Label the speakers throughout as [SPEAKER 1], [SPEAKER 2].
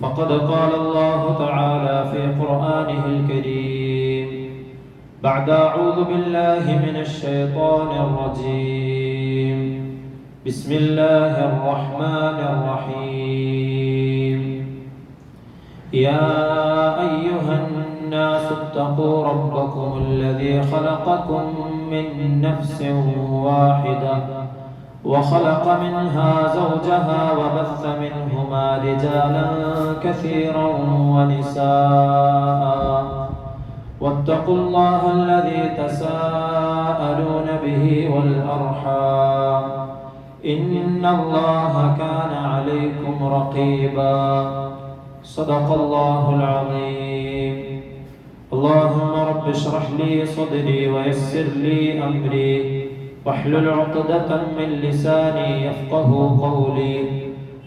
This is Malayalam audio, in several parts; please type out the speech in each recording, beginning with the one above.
[SPEAKER 1] فقد قال الله تعالى في قرآنه الكريم. بعد أعوذ بالله من الشيطان الرجيم. بسم الله الرحمن الرحيم. يا أيها الناس اتقوا ربكم الذي خلقكم من نفس واحدة وخلق منها زوجها وبث منهما رجالا كثيرا ونساء. واتقوا الله الذي تساءلون به والأرحام. إن الله كان عليكم رقيبا. صدق الله العظيم. اللهم رب اشرح لي صدري ويسر لي أمري. واحلل عقدة من لساني يفقه قولي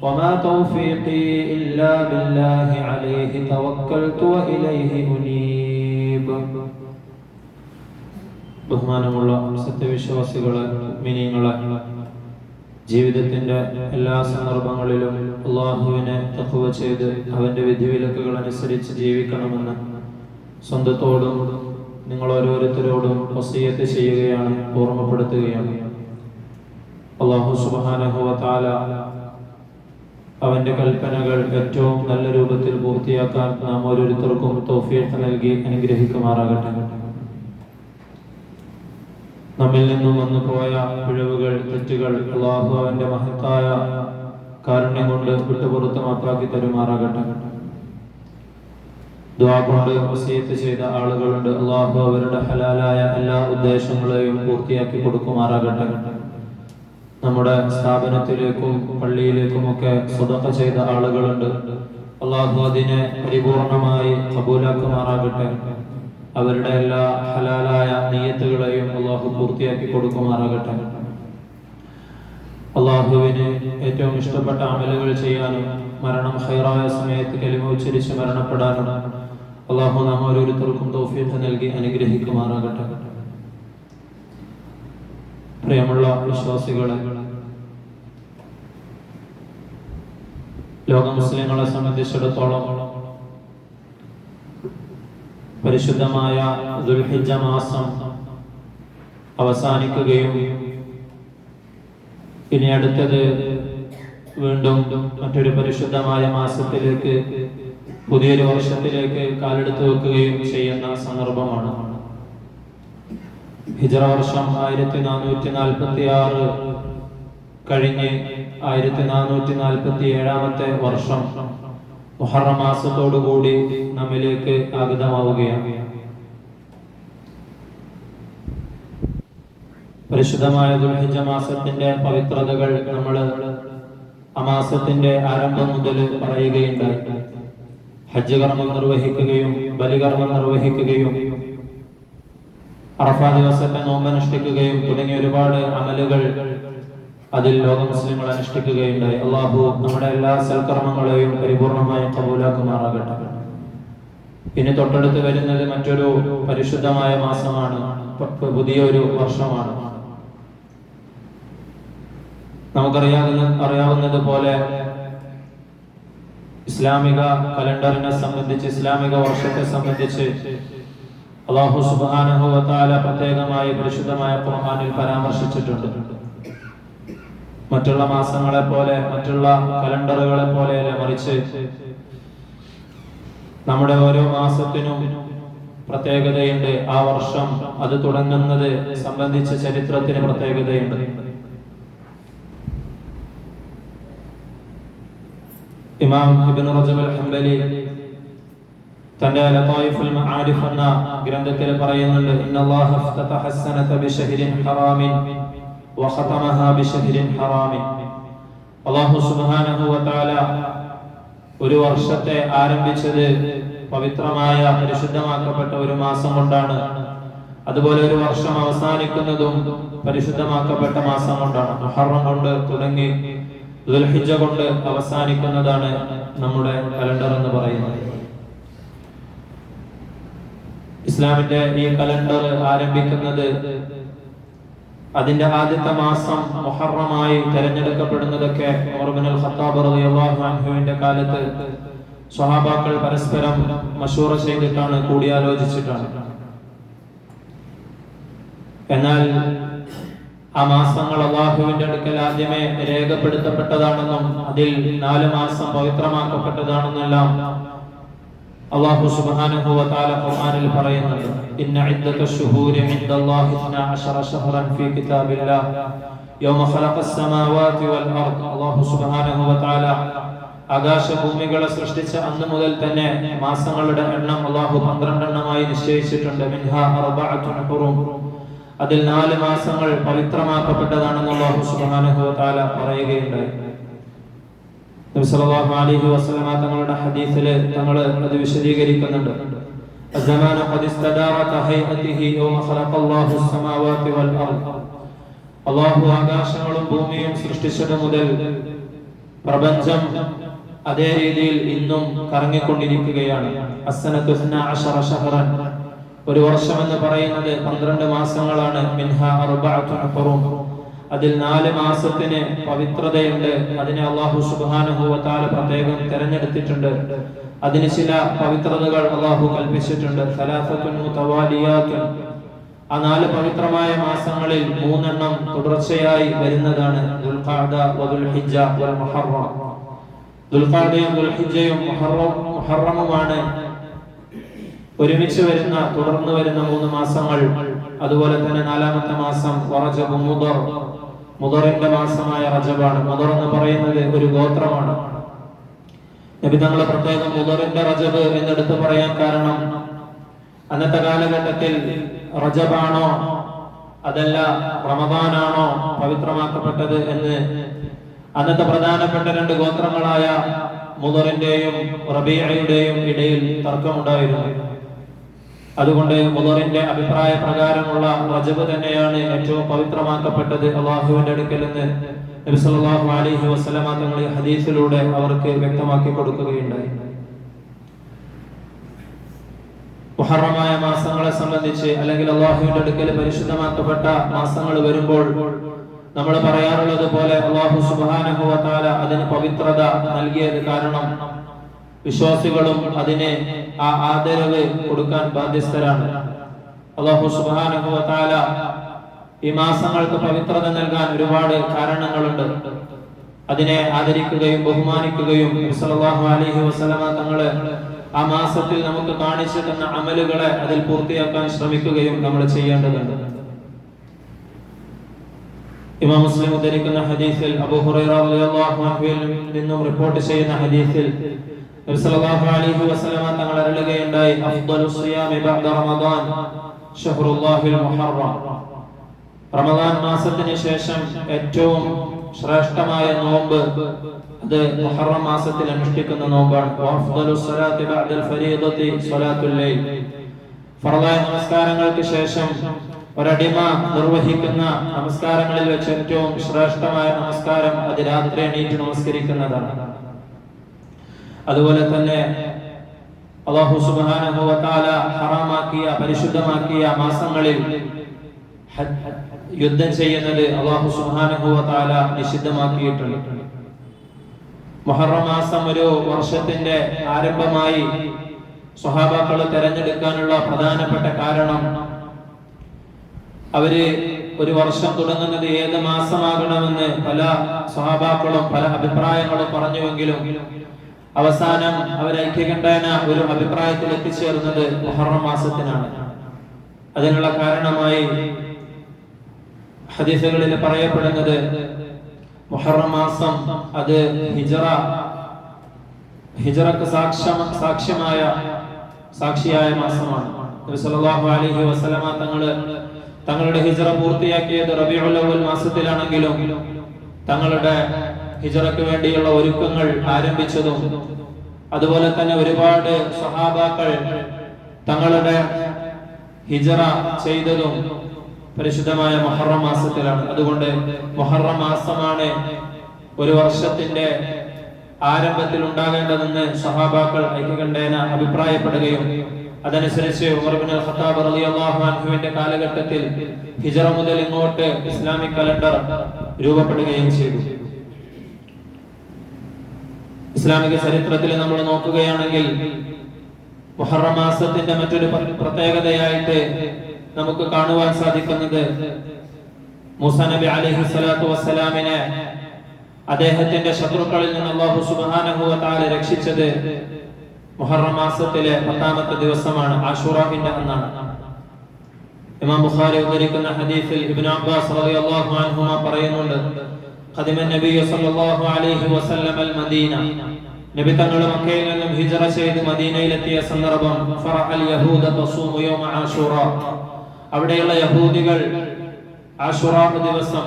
[SPEAKER 1] وما توفيقي إلا بالله عليه توكلت وإليه أنيب ബഹുമാനമുള്ള സത്യവിശ്വാസികളെ മിനിങ്ങളെ ജീവിതത്തിന്റെ എല്ലാ സന്ദർഭങ്ങളിലും അള്ളാഹുവിനെ തക്കുവ ചെയ്ത് അവന്റെ വിധിവിലക്കുകൾ അനുസരിച്ച് ജീവിക്കണമെന്ന് സ്വന്തത്തോടും നിങ്ങൾ ഓരോരുത്തരോടും വസീയത്ത് ചെയ്യുകയാണ് ഓർമ്മപ്പെടുത്തുകയാണ്. അള്ളാഹു സുബാനഹുവത്താല അവന്റെ കൽപ്പനകൾ ഏറ്റവും നല്ല രൂപത്തിൽ പൂർത്തിയാക്കാൻ നാം ഓരോരുത്തർക്കും തോഫിയത്ത് നൽകി അനുഗ്രഹിക്കുമാറാകട്ടെ. നമ്മിൽ നിന്നും വന്നു പോയ പിഴവുകൾ തെറ്റുകൾ അള്ളാഹു അവന്റെ മഹത്തായ കാരുണ്യം കൊണ്ട് വിട്ടുപുറത്ത് മാപ്പാക്കി തരുമാറാകട്ടെ. ദ്വാ കൊണ്ട് വസീയത്ത് ചെയ്ത ആളുകളുണ്ട്. അള്ളാഹു അവരുടെ ഹലാലായ എല്ലാ ഉദ്ദേശങ്ങളെയും പൂർത്തിയാക്കി കൊടുക്കുമാറാകട്ടെ. നമ്മുടെ സ്ഥാപനത്തിലേക്കും പള്ളിയിലേക്കും ഒക്കെ സ്വതക്ക ചെയ്ത ആളുകളുണ്ട്. അള്ളാഹു അതിനെ പരിപൂർണമായി കബൂലാക്കുമാറാകട്ടെ. അവരുടെ എല്ലാ ഹലാലായ നീയത്തുകളെയും അള്ളാഹു പൂർത്തിയാക്കി കൊടുക്കുമാറാകട്ടെ. അള്ളാഹുവിന് ഏറ്റവും ഇഷ്ടപ്പെട്ട അമലുകൾ ചെയ്യാനും മരണം ഹൈറായ സമയത്ത് കലിമ ഉച്ചരിച്ച് മരണപ്പെടാനും അള്ളാഹു നാം ഓരോരുത്തർക്കും തോഫിയത്ത് നൽകി അനുഗ്രഹിക്കുമാറാകട്ടെ. പ്രിയമുള്ള വിശ്വാസികളെ ലോക മുസ്ലിങ്ങളെ സംബന്ധിച്ചിടത്തോളം പരിശുദ്ധമായ ദുൽഹിജ മാസം അവസാനിക്കുകയും ഇനി അടുത്തത് വീണ്ടും മറ്റൊരു പരിശുദ്ധമായ മാസത്തിലേക്ക് പുതിയൊരു വർഷത്തിലേക്ക് കാലെടുത്ത് വെക്കുകയും ചെയ്യുന്ന സന്ദർഭമാണ്. ഹിജറ വർഷം ആയിരത്തി നാനൂറ്റി നാൽപ്പത്തി ആറ് കഴിഞ്ഞ് ആയിരത്തി നാനൂറ്റി നാൽപ്പത്തി ഏഴാമത്തെ വർഷം മുഹറമാസത്തോടുകൂടി മാസത്തോടുകൂടി നമ്മിലേക്ക് ആഗതമാവുകയാണ് പരിശുദ്ധമായ ദുൽഹിജ മാസത്തിന്റെ പവിത്രതകൾ നമ്മൾ ആ മാസത്തിന്റെ ആരംഭം മുതൽ പറയുകയുണ്ടായി. ഹജ്ജ് കർമ്മം നിർവഹിക്കുകയും ബലികർമ്മം നിർവഹിക്കുകയും അറഫാ ദിവസത്തെ നോമ്പ് അനുഷ്ഠിക്കുകയും തുടങ്ങിയ ഒരുപാട് അമലുകൾ അതിൽ ലോക മുസ്ലിങ്ങൾ അനുഷ്ഠിക്കുകയുണ്ടായി. അള്ളാഹു നമ്മുടെ എല്ലാ സൽക്കർമ്മങ്ങളെയും പരിപൂർണമായി കബൂലാക്കുമാറാകട്ടെ. ഇനി തൊട്ടടുത്ത് വരുന്നത് മറ്റൊരു പരിശുദ്ധമായ മാസമാണ്. പുതിയൊരു വർഷമാണ്. നമുക്കറിയാവുന്ന അറിയാവുന്നത് പോലെ ഇസ്ലാമിക കലണ്ടറിനെ സംബന്ധിച്ച് ഇസ്ലാമിക വർഷത്തെ സംബന്ധിച്ച് അള്ളാഹു സുബാനുഭവത്താല പ്രത്യേകമായി പരിശുദ്ധമായ ഖുർആനിൽ പരാമർശിച്ചിട്ടുണ്ട്. മറ്റുള്ള മാസങ്ങളെ പോലെ മറ്റുള്ള കലണ്ടറുകളെ പോലെ മറിച്ച് നമ്മുടെ ഓരോ മാസത്തിനും പ്രത്യേകതയുണ്ട്. ആ വർഷം അത് തുടങ്ങുന്നത് സംബന്ധിച്ച ചരിത്രത്തിന് പ്രത്യേകതയുണ്ട്. ഇമാം ഇബ്നു റജബ് അൽ ഹംബലി തന്റെ ലതായിഫുൽ മആരിഫ് എന്ന ഗ്രന്ഥത്തിൽ പറയുന്നുണ്ട് ഇന്നല്ലാഹ ഫതഹ സനത ബിശഹ്രിൻ ഹറാമിൻ വഖതമഹ ബിശഹ്രിൻ ഹറാമിൻ. അല്ലാഹു സുബ്ഹാനഹു വ തആല ഒരു വർഷത്തെ ആരംഭിച്ചത് പവിത്രമായ പരിശുദ്ധമാക്കപ്പെട്ട ഒരു മാസം കൊണ്ടാണ്. അതുപോലെ ഒരു വർഷം അവസാനിക്കുന്നതും പരിശുദ്ധമാക്കപ്പെട്ട മാസം കൊണ്ടാണ്. മുഹറം കൊണ്ട് തുടങ്ങി ദുൽഹിജ കൊണ്ട് അവസാനിക്കുന്നതാണ് നമ്മുടെ കലണ്ടർ എന്ന് പറയുന്നത്. ഇസ്ലാമിന്റെ ഈ കലണ്ടർ ആരംഭിക്കുന്നത് അതിന്റെ ആദ്യത്തെ മാസം മുഹറമായി തെരഞ്ഞെടുക്കപ്പെടുന്നതൊക്കെ ഉമർബിൻ ഖത്താബ് റളിയല്ലാഹു അൻഹുവിന്റെ കാലത്ത് സ്വഹാബാക്കൾ പരസ്പരം മഷൂറ ചെയ്തിട്ടാണ് കൂടിയാലോചിച്ചിട്ടാണ്. എന്നാൽ ആ മാസങ്ങൾ അള്ളാഹുവിന്റെ അടുക്കൽ ആദ്യമേ രേഖപ്പെടുത്തപ്പെട്ടതാണെന്നും അതിൽ നാല് മാസം പവിത്രമാക്കപ്പെട്ടതാണെന്നെല്ലാം അള്ളാഹു തആല ഖുർആനിൽ പറയുന്നുണ്ട്. ഇന്ന ഇദ്ദത ശുഹൂരി ഇൻദല്ലാഹി 12 ശഹറൻ ഫീ കിതാബില്ലാഹ്. യൗമ ഖലഖസ് സമാവാതി വൽ അർദ്. അള്ളാഹു തആല ആകാശഭൂമികളെ സൃഷ്ടിച്ച അന്ന് മുതൽ തന്നെ മാസങ്ങളുടെ എണ്ണം അള്ളാഹു പന്ത്രണ്ടെണ്ണമായി നിശ്ചയിച്ചിട്ടുണ്ട്. മിൻഹ ഹുറും. അതിൽ നാല് മാസങ്ങൾ പവിത്രമാക്കപ്പെട്ടതാണെന്ന് അള്ളാഹു സുബ്ഹാനഹു വ തആല പറയുകയുണ്ടായി നബി സല്ലല്ലാഹു അലൈഹി വസല്ലമ തങ്ങളുടെ ഹദീസിൽ തങ്ങൾ അത് വിശദീകരിക്കുന്നുണ്ട് الزمان قد استدار كهيئته يوم خلق الله السماوات والأرض അള്ളാഹു ആകാശങ്ങളും ഭൂമിയും സൃഷ്ടിച്ചത് മുതൽ പ്രപഞ്ചം അതേ രീതിയിൽ ഇന്നും കറങ്ങിക്കൊണ്ടിരിക്കുകയാണ് അസ്സനത്തു അശറ ഷഹറൻ ഒരു വർഷം എന്ന് പറയുന്നത് പന്ത്രണ്ട് മാസങ്ങളാണ്. മിൻഹ അർബഅത്തു അഖറും അതിൽ നാല് മാസത്തിന് പവിത്രതയുണ്ട്. അതിനെ അള്ളാഹു തആല പ്രത്യേകം തിരഞ്ഞെടുത്തിട്ടുണ്ട്. അതിന് ചില പവിത്രതകൾ അള്ളാഹു കൽപ്പിച്ചിട്ടുണ്ട്. ആ നാല് പവിത്രമായ മാസങ്ങളിൽ മൂന്നെണ്ണം തുടർച്ചയായി വരുന്നതാണ് ദുൽഹിജ്ജയും മുഹറം മുഹറമുമാണ് ഒരുമിച്ച് വരുന്ന തുടർന്ന് വരുന്ന മൂന്ന് മാസങ്ങൾ. അതുപോലെ തന്നെ നാലാമത്തെ മാസം റജബ് മുദർ. മുദറിന്റെ മാസമായ റജബാണ്. മുദർ എന്ന് പറയുന്നത് ഒരു ഗോത്രമാണ്. നബി തങ്ങളെ പ്രത്യേകം മുദറിന്റെ റജബ് എന്നെടുത്ത് പറയാൻ കാരണം അന്നത്തെ കാലഘട്ടത്തിൽ റജബാണോ അതല്ല റമദാനാണോ പവിത്രമാക്കപ്പെട്ടത് എന്ന് അന്നത്തെ പ്രധാനപ്പെട്ട രണ്ട് ഗോത്രങ്ങളായ മുദറിന്റെയും റബീഅയുടെയും ഇടയിൽ തർക്കമുണ്ടായിരുന്നു. അതുകൊണ്ട് മുദറിന്റെ അഭിപ്രായ പ്രകാരമുള്ള റജബ് തന്നെയാണ് ഏറ്റവും പവിത്രമാക്കപ്പെട്ടത് അള്ളാഹുവിന്റെ അടുക്കൽ നിന്ന് നബി സല്ലല്ലാഹു അലൈഹി വസല്ലമ തങ്ങൾ ഹദീസിലൂടെ അവർക്ക് വ്യക്തമാക്കി കൊടുക്കുകയുണ്ടായി. മുഹറമായ മാസങ്ങളെ സംബന്ധിച്ച് അല്ലെങ്കിൽ അള്ളാഹുവിന്റെ അടുക്കൽ പരിശുദ്ധമാക്കപ്പെട്ട മാസങ്ങൾ വരുമ്പോൾ നമ്മൾ പറയാറുള്ളത് പോലെ അള്ളാഹു തആല അതിന് പവിത്രത നൽകിയത് കാരണം വിശ്വാസികളും അതിന് ആ ആദരവ് കൊടുക്കാൻ ബാധ്യസ്ഥരാണ്. അള്ളാഹു തആല ഈ മാസങ്ങൾക്ക് പവിത്രത നൽകാൻ ഒരുപാട് കാരണങ്ങളുണ്ട്. അതിനെ ആദരിക്കുകയും ബഹുമാനിക്കുകയും സലാഹു അലഹി വസ്ലമ തങ്ങൾ ആ മാസത്തിൽ നമുക്ക് കാണിച്ചു തന്ന അമലുകളെ അതിൽ പൂർത്തിയാക്കാൻ ശ്രമിക്കുകയും നമ്മൾ ചെയ്യേണ്ടതുണ്ട്. ഇമാം മുസ്ലിം ഉദ്ധരിക്കുന്ന ഹദീസിൽ അബൂ ഹുറൈറ റളിയല്ലാഹു അൻഹുവിൽ നിന്നും റിപ്പോർട്ട് ചെയ്യുന്ന ഹദീസിൽ സല്ലല്ലാഹു അലൈഹി വസല്ലമ തങ്ങൾ അരുളുകയുണ്ടായി അഫ്ദലു സിയാമി ബഅദ റമദാൻ ഷഹ്റുല്ലാഹിൽ മുഹറം. റമദാൻ മാസത്തിന് ശേഷം ഏറ്റവും ശ്രേഷ്ഠമായ നോമ്പ് അത് മുഹറം മാസത്തിൽ അനുഷ്ഠിക്കുന്ന നോമ്പാണ്. അഫ്ദലു സ്വലാത്തി ബഅദൽ ഫരീദത്തി സ്വലാത്തുൽ ലൈൽ. ഫർളായ നമസ്കാരങ്ങൾക്ക് ശേഷം ഒരടിമ നിർവഹിക്കുന്ന നമസ്കാരങ്ങളിൽ വെച്ച് ഏറ്റവും ശ്രേഷ്ഠമായ നമസ്കാരം അത് രാത്രി എണീറ്റ് നമസ്കരിക്കുന്നതാണ്. അതുപോലെ തന്നെ അള്ളാഹു തആല ഹറാമാക്കിയ പരിശുദ്ധമാക്കിയ മാസങ്ങളിൽ യുദ്ധം ചെയ്യുന്നത് അള്ളാഹു തആല നിഷിദ്ധമാക്കിയിട്ടുണ്ട്. മുഹറം മാസം ഒരു വർഷത്തിന്റെ ആരംഭമായി സ്വഹാബാക്കൾ തെരഞ്ഞെടുക്കാനുള്ള പ്രധാനപ്പെട്ട കാരണം അവർ ഒരു വർഷം തുടങ്ങുന്നത് ഏത് മാസമാകണമെന്ന് പല സ്വഹാബാക്കളും പല അഭിപ്രായങ്ങളും പറഞ്ഞുവെങ്കിലും അവസാനം അവർ ഐക്യകണ്ഠേന ഒരു അഭിപ്രായത്തിൽ എത്തിച്ചേർന്നത് മുഹറം മാസത്തിനാണ്. അതിനുള്ള കാരണമായി ഹദീസുകളിൽ പറയപ്പെടുന്നത് മുഹറം മാസം അത് ഹിജറ ഹിജറക്ക് സാക്ഷ്യം സാക്ഷ്യമായ സാക്ഷിയായ മാസമാണ്. നബി സല്ലല്ലാഹു അലൈഹി വസല്ലമ തങ്ങൾ തങ്ങളുടെ ഹിജറ പൂർത്തിയാക്കിയത് അവൽ മാസത്തിലാണെങ്കിലും തങ്ങളുടെ ഹിജറക്ക് വേണ്ടിയുള്ള ഒരുക്കങ്ങൾ ആരംഭിച്ചതും അതുപോലെ തന്നെ ഒരുപാട് സഹാബാക്കൾ തങ്ങളുടെ ഹിജറ ചെയ്തതും പരിശുദ്ധമായ മൊഹറം മാസത്തിലാണ്. അതുകൊണ്ട് മൊഹറം മാസമാണ് ഒരു വർഷത്തിന്റെ ആരംഭത്തിൽ ഉണ്ടാകേണ്ടതെന്ന് സഹാബാക്കൾ ഐക്യകണ്ഠേന അഭിപ്രായപ്പെടുകയും അതനുസരിച്ച് ഉമർ ബിൻ അൽ ഖത്താബ് റളിയല്ലാഹു അൻഹുവിന്റെ കാലഘട്ടത്തിൽ ഹിജറ മുതൽ ഇങ്ങോട്ട് ഇസ്ലാമിക് കലണ്ടർ രൂപപ്പെടുകയും ചെയ്തു. ഇസ്ലാമിക ചരിത്രത്തിൽ നമ്മൾ നോക്കുകയാണെങ്കിൽ മാസത്തിന്റെ മറ്റൊരു പ്രത്യേകതയായിട്ട് നമുക്ക് കാണുവാൻ സാധിക്കുന്നത് മൂസ നബി അലൈഹി സ്വലാത്തു വസ്സലാമിനെ അദ്ദേഹത്തിന്റെ ശത്രുക്കളിൽ നിന്ന് അള്ളാഹു തആല രക്ഷിച്ചത് മുഹറം മാസത്തിലെ പത്താമത്തെ ദിവസമാണ് ആഷുറാഹിന്റെ അന്നാണ്. ഇമാം ബുഖാരി ഉദ്ധരിക്കുന്ന ഹദീഫിൽ ഇബ്നു അബ്ബാസ് റളിയല്ലാഹു അൻഹുമ പറയുന്നുണ്ട് ഖദിമ നബി സല്ലല്ലാഹു അലൈഹി വസല്ലം അൽ മദീന. നബി തങ്ങൾ മക്കയിൽ നിന്നും ഹിജ്റ ചെയ്ത് മദീനയിലെത്തിയ സന്ദർഭം ഫറഅൽ യഹൂദ തസൂമു യൗമ ആഷുറ. അവിടെയുള്ള യഹൂദികൾ ആഷുറ ദിവസം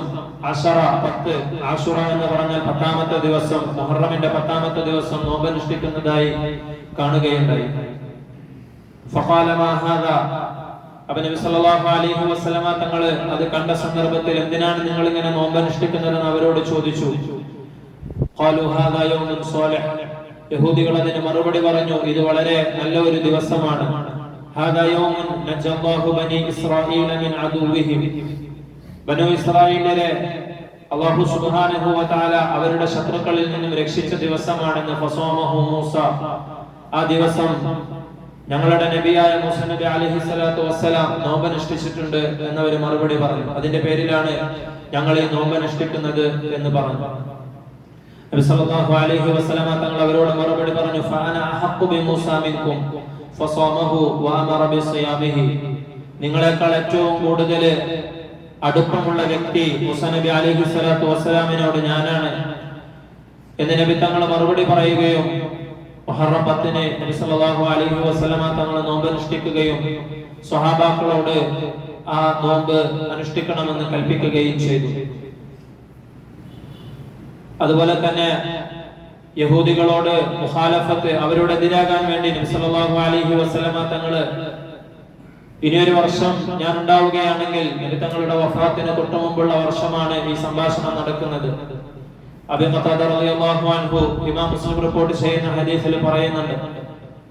[SPEAKER 1] അഷറ പത്ത് ആഷുറ എന്ന് പറഞ്ഞാൽ പത്താമത്തെ ദിവസം മുഹറമിന്റെ പത്താമത്തെ ദിവസം നോമ്പനുഷ്ഠിക്കുന്നതായി കാണുകയുണ്ടായി. ഫഖാല മാ ഹാദാ? അപ്പൊ നബി സല്ലല്ലാഹു അലൈഹി വസല്ലമ തങ്ങൾ അത് കണ്ട സന്ദർഭത്തിൽ എന്തിനാണ് നിങ്ങൾ ഇങ്ങനെ നോമ്പനുഷ്ഠിക്കുന്നതെന്ന് അവരോട് ചോദിച്ചു. യഹൂദികൾ അതിന് മറുപടി പറഞ്ഞു ഇത് വളരെ നല്ല ഒരു ദിവസമാണ്. അല്ലാഹു സുബ്ഹാനഹു വ അവരുടെ ശത്രുക്കളിൽ നിന്നും രക്ഷിച്ച ദിവസമാണെന്ന് ഫസോമഹു മൂസ ആ ദിവസം ഞങ്ങളുടെ നബിയായ മൂസ നബി അലൈഹി സ്വലാത്തു വസ്സലാം നോമ്പനുഷ്ഠിച്ചിട്ടുണ്ട് എന്നവർ മറുപടി പറഞ്ഞു. അതിന്റെ പേരിലാണ് ഞങ്ങൾ ഈ നോമ്പനുഷ്ഠിക്കുന്നത് എന്ന് പറഞ്ഞു. നബി അലൈഹി വസല്ലമ തങ്ങൾ അവരോട് മറുപടി പറഞ്ഞു ഫഅന അഹഖു ബി മൂസ മിൻകും ഫസോമഹു വഅമറ ബിസിയാമിഹി നിങ്ങളെക്കാൾ ഏറ്റവും കൂടുതൽ അടുപ്പമുള്ള വ്യക്തി മൂസ നബി അലൈഹി സ്വലാത്തു വസ്സലാമിനോട് ഞാനാണ് എന്ന് നബി തങ്ങൾ മറുപടി പറയുകയും മുഹറം പത്തിന് അലൈഹി വസല്ലമ തങ്ങൾ നോമ്പ് അനുഷ്ഠിക്കുകയും സ്വഹാബാക്കളോട് ആ നോമ്പ് അനുഷ്ഠിക്കണമെന്ന് കൽപ്പിക്കുകയും ചെയ്തു. അതുപോലെ തന്നെ യഹൂദികളോട് മുഖാലഫത്ത് അവരോട് എതിരാകാൻ വേണ്ടി നബി സല്ലല്ലാഹു അലൈഹി വസല്ലമ തങ്ങൾ ഇനിയൊരു വർഷം ഞാൻ ഉണ്ടാവുകയാണെങ്കിൽ തങ്ങളുടെ വഫാത്തിന് തൊട്ടു മുമ്പുള്ള വർഷമാണ് ഈ സംഭാഷണം നടക്കുന്നത്. അബി ഖതാദ റളിയല്ലാഹു അൻഹു ഇമാം മുസ്ലിം റിപ്പോർട്ട് ചെയ്യുന്ന ഹദീസിൽ പറയുന്നുണ്ട്.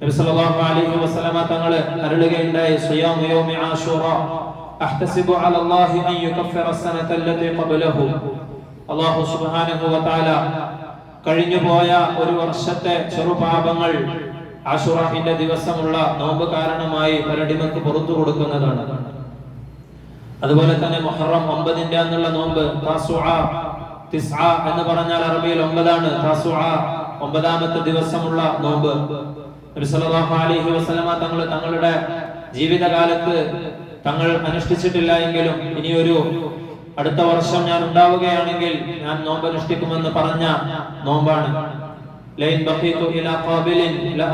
[SPEAKER 1] നബി സല്ലല്ലാഹു അലൈഹി വസല്ലമ തങ്ങൾ അരുളുകയുണ്ടായി സിയാം യൗമി ആശൂറ അഹ്തസിബു അല അല്ലാഹി അൻ യുകഫിറ അസ്സനത അല്ലതി ഖബ്ലഹു. അല്ലാഹു സുബ്ഹാനഹു വ തആല കഴിഞ്ഞു പോയ ഒരു വർഷത്തെ ചെറുപാപങ്ങൾ ആശുറാഹിന്റെ ദിവസമുള്ള നോമ്പ് കാരണമായി ഒരടിമക്ക് പുറത്തു കൊടുക്കുന്നതാണ്. അതുപോലെ തന്നെ മുഹറം ഒമ്പതിന്റെ അന്നുള്ള നോമ്പ് എന്ന് പറഞ്ഞാൽ അറബിയിൽ ഒമ്പതാണ്. ഒമ്പതാമത്തെ ദിവസമുള്ള നോമ്പ്. അലൈഹി വസല്ലമ തങ്ങൾ തങ്ങളുടെ ജീവിതകാലത്ത് തങ്ങൾ അനുഷ്ഠിച്ചിട്ടില്ല എങ്കിലും ഇനിയൊരു അടുത്ത വർഷം ഞാൻ ഉണ്ടാവുകയാണെങ്കിൽ ഞാൻ നോമ്പ് അനുഷ്ഠിക്കുമെന്ന് പറഞ്ഞ നോമ്പാണ്. ലൈൻ ഇലാ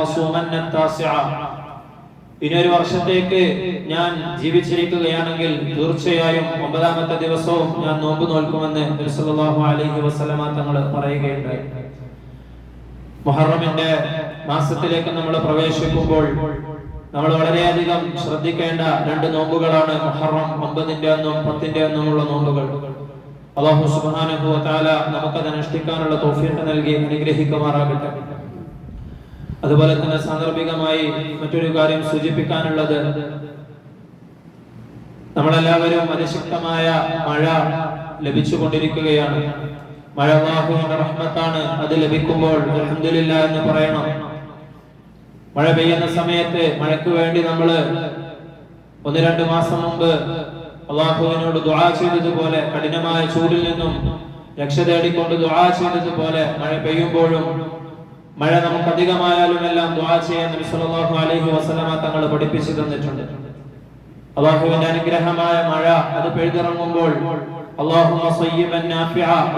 [SPEAKER 1] ഇനി ഒരു വർഷത്തേക്ക് ഞാൻ ജീവിച്ചിരിക്കുകയാണെങ്കിൽ തീർച്ചയായും ഒമ്പതാമത്തെ ദിവസവും ഞാൻ നോമ്പ് നോൽക്കുമെന്ന് നബി സല്ലല്ലാഹു അലൈഹി വസല്ലമ തങ്ങൾ പറയുകയുണ്ടായി. മുഹറമിന്റെ മാസത്തിലേക്ക് നമ്മൾ പ്രവേശിക്കുമ്പോൾ നമ്മൾ വളരെയധികം ശ്രദ്ധിക്കേണ്ട രണ്ട് നോമ്പുകളാണ് മുഹറം ഒമ്പതിന്റെ അന്നും പത്തിന്റെ ഒന്നുമുള്ള നോമ്പുകൾ. അള്ളാഹു തആല നമുക്കത് അനുഷ്ഠിക്കാനുള്ള തൗഫീഖ് നൽകി അനുഗ്രഹിക്കുമാറാകട്ടെ. അതുപോലെ തന്നെ സാന്ദർഭികമായി മറ്റൊരു കാര്യം സൂചിപ്പിക്കാനുള്ളത്. നമ്മളെല്ലാവരും അതിശക്തമായ മഴ ലഭിച്ചുകൊണ്ടിരിക്കുകയാണ്. മഴ അള്ളാഹുവിന്റെ റഹ്മത്താണ്. അത് ലഭിക്കുമ്പോൾ അൽഹംദുലില്ലാ എന്ന് പറയണം. മഴ പെയ്യുന്ന സമയത്ത് മഴയ്ക്ക് വേണ്ടി നമ്മൾ ഒന്ന് രണ്ട് മാസം മുമ്പ് അള്ളാഹുവിനോട് ദുആ ചെയ്തതുപോലെ കഠിനമായ ചൂടിൽ നിന്നും രക്ഷ തേടിക്കൊണ്ട് ദുആ ചെയ്തതുപോലെ മഴ പെയ്യുമ്പോഴും മഴ നമുക്ക് അധികമായാലും എല്ലാം ചെയ്യാൻ നബി സല്ലല്ലാഹു അലൈഹി വസല്ലമ തങ്ങൾ പഠിപ്പിച്ചു തന്നിട്ടുണ്ട്. അള്ളാഹുവിന്റെ അനുഗ്രഹമായ മഴ അത് പെഴുതിറങ്ങുമ്പോൾ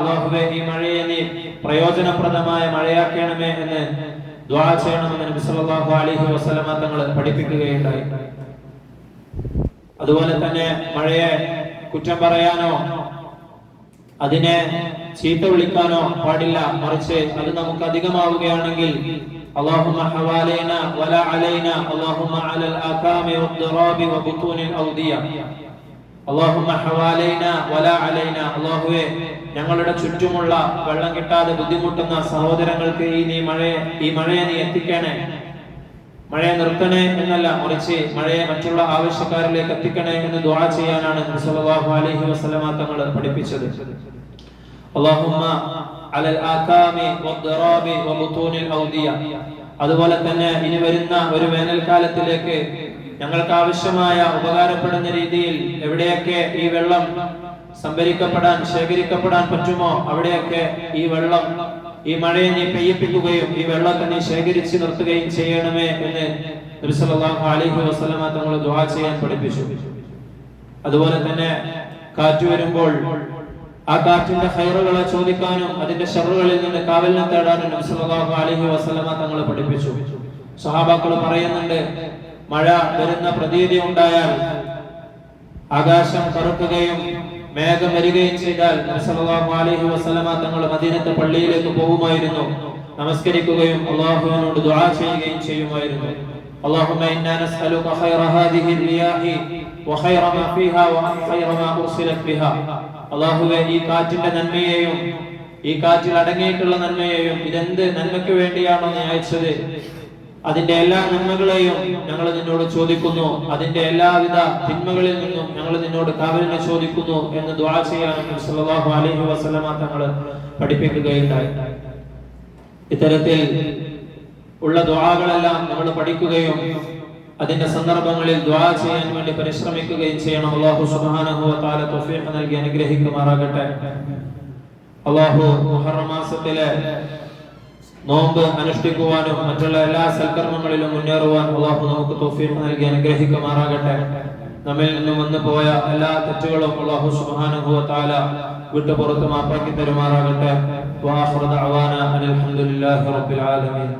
[SPEAKER 1] അള്ളാഹുവേ ഈ മഴയെ നീ പ്രയോജനപ്രദമായ മഴയാക്കണമേ എന്ന് ദുആ ചെയ്യണമെന്ന് നബി സല്ലല്ലാഹു അലൈഹി വസല്ലമ തങ്ങൾ പഠിപ്പിക്കുകയുണ്ടായി. അതുപോലെ തന്നെ മഴയെ കുറ്റം പറയാനോ അതിനെ ചീത്ത വിളിക്കാനോ പാടില്ല മറിച്ച് അത് നമുക്ക് അധികമാവുകയാണെങ്കിൽ اللهم حوالينا ولا علينا اللهم على الآكام والضراب وبطون الأودية اللهم حوالينا ولا علينا അള്ളാഹുവേ ഞങ്ങളുടെ ചുറ്റുമുള്ള വെള്ളം കിട്ടാതെ ബുദ്ധിമുട്ടുന്ന സഹോദരങ്ങൾക്ക് ഈ നീ മഴയെ ഈ മഴയെ നീ എത്തിക്കണേ മഴയെ നിർത്തണേ എന്നല്ല മറിച്ച് മഴയെ മറ്റുള്ള ആവശ്യക്കാരിലേക്ക് എത്തിക്കണേ എന്ന് ദുആ ചെയ്യാനാണ് നബി സല്ലല്ലാഹു അലൈഹി വസല്ലമ തങ്ങൾ പഠിപ്പിച്ചത് اللهم على الآكام والضراب وبطون الأودية അതുപോലെ തന്നെ ഇനി വരുന്ന ഒരു വേനൽക്കാലത്തിലേക്ക് ഞങ്ങൾക്ക് ആവശ്യമായ ഉപകാരപ്പെടുന്ന രീതിയിൽ എവിടെയൊക്കെ ഈ വെള്ളം സംഭരിക്കപ്പെടാൻ ശേഖരിക്കപ്പെടാൻ പറ്റുമോ അവിടെയൊക്കെ ഈ വെള്ളം ഈ മഴയെ നീ പെയ്യിപ്പിക്കുകയും ഈ വെള്ളത്തെ നീ ശേഖരിച്ച് നിർത്തുകയും ചെയ്യണമേ എന്ന് നബി സല്ലല്ലാഹു അലൈഹി വസല്ലമ തങ്ങൾ ദുആ ചെയ്യാൻ പഠിപ്പിച്ചു അതുപോലെ തന്നെ കാറ്റ് വരുമ്പോൾ ആ കാറ്റിന്റെ ഹൈറുകളെ ചോദിക്കാനും അതിന്റെ ഷറുകളിൽ നിന്ന് കാവലിനെ തേടാനും നബി സല്ലല്ലാഹു അലൈഹി വസല്ലമ തങ്ങൾ പഠിപ്പിച്ചു സഹാബാക്കൾ പറയുന്നുണ്ട് മഴ വരുന്ന പ്രതീതി ഉണ്ടായാൽ ആകാശം കറുക്കുകയും മേഘം വരികയും ചെയ്താൽ നബി സല്ലല്ലാഹു അലൈഹി വസല്ലമ തങ്ങൾ മദീനത്തെ പള്ളിയിലേക്ക് പോകുമായിരുന്നു നമസ്കരിക്കുകയും അള്ളാഹുവിനോട് ദുആ ചെയ്യുകയും ചെയ്യുമായിരുന്നു اللهم إنا نسألك خير هذه الرياح وخير ما فيها وخير ما أرسلت بها അള്ളാഹുവെ ഈ കാറ്റിന്റെ നന്മയെയും ഈ കാറ്റിൽ അടങ്ങിയിട്ടുള്ള നന്മയെയും ഇതെന്ത് നന്മയ്ക്ക് വേണ്ടിയാണോ നീ അയച്ചത്? അതിന്റെ എല്ലാ നന്മകളെയും ഞങ്ങൾ നിന്നോട് ചോദിക്കുന്നു. അതിന്റെ എല്ലാവിധ തിന്മകളിൽ നിന്നും ഞങ്ങൾ നിന്നോട് കാവലിനെ ചോദിക്കുന്നു എന്ന് ദ്വാ ചെയ്യാനും സല്ലല്ലാഹു അലൈഹി വസല്ലമ തങ്ങൾ പഠിപ്പിക്കുകയുണ്ടായി. ഇത്തരത്തിൽ ഉള്ള ദ്വാകളെല്ലാം നമ്മൾ പഠിക്കുകയും അതിന്റെ സന്ദർഭങ്ങളിൽ ദ്വാ ചെയ്യാൻ വേണ്ടി പരിശ്രമിക്കുകയും ചെയ്യണം. അള്ളാഹു തആല തൗഫീഖ് നൽകി അനുഗ്രഹിക്കുമാറാകട്ടെ. അള്ളാഹു മുഹറം മാസത്തിലെ നോമ്പ് അനുഷ്ഠിക്കുവാനും മറ്റുള്ള എല്ലാ സൽക്കർമ്മങ്ങളിലും മുന്നേറുവാൻ അള്ളാഹു നമുക്ക് തൗഫീഖ് നൽകി അനുഗ്രഹിക്കുമാറാകട്ടെ. നമ്മിൽ നിന്നും വന്നു പോയ എല്ലാ തെറ്റുകളും അള്ളാഹു തആല വിട്ടുപുറത്ത് മാപ്പാക്കി തരുമാറാകട്ടെ. വാഹൃദ അവാന അനിൽ ഹംദുലില്ലാഹി റബ്ബിൽ ആലമീൻ.